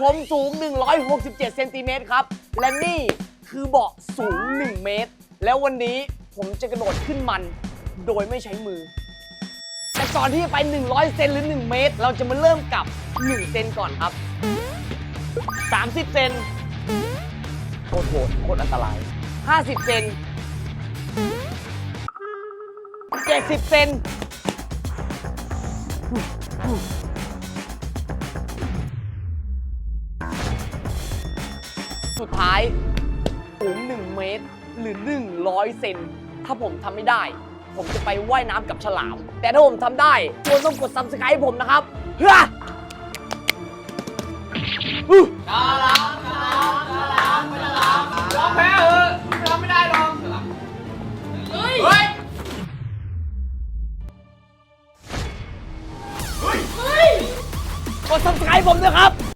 ผมสูง 167 เซนติเมตรครับ และนี่คือเบาะสูง 1 เมตร แล้ววันนี้ผมจะกระโดดขึ้นมันโดยไม่ใช้มือ แต่ก่อนที่จะไป 100 เซนหรือ 1 เมตร เราจะมาเริ่มกับ 1 เซนก่อนครับ 30 เซนโคตรโหดโคตรอันตราย 50 เซน 70 เซน สุดท้ายสูง1เมตร หรือ 100 เซน ถ้าผมทำไม่ได้ ผมจะไปว่ายน้ำกับฉลาม แต่ถ้าผมทำได้ควรต้องกด subscribe ผมนะครับเฮ้ยฮึยอมแพ้เออยอมไม่ได้หรอกเฮ้ยเฮ้ยกด subscribe ผมนะครับ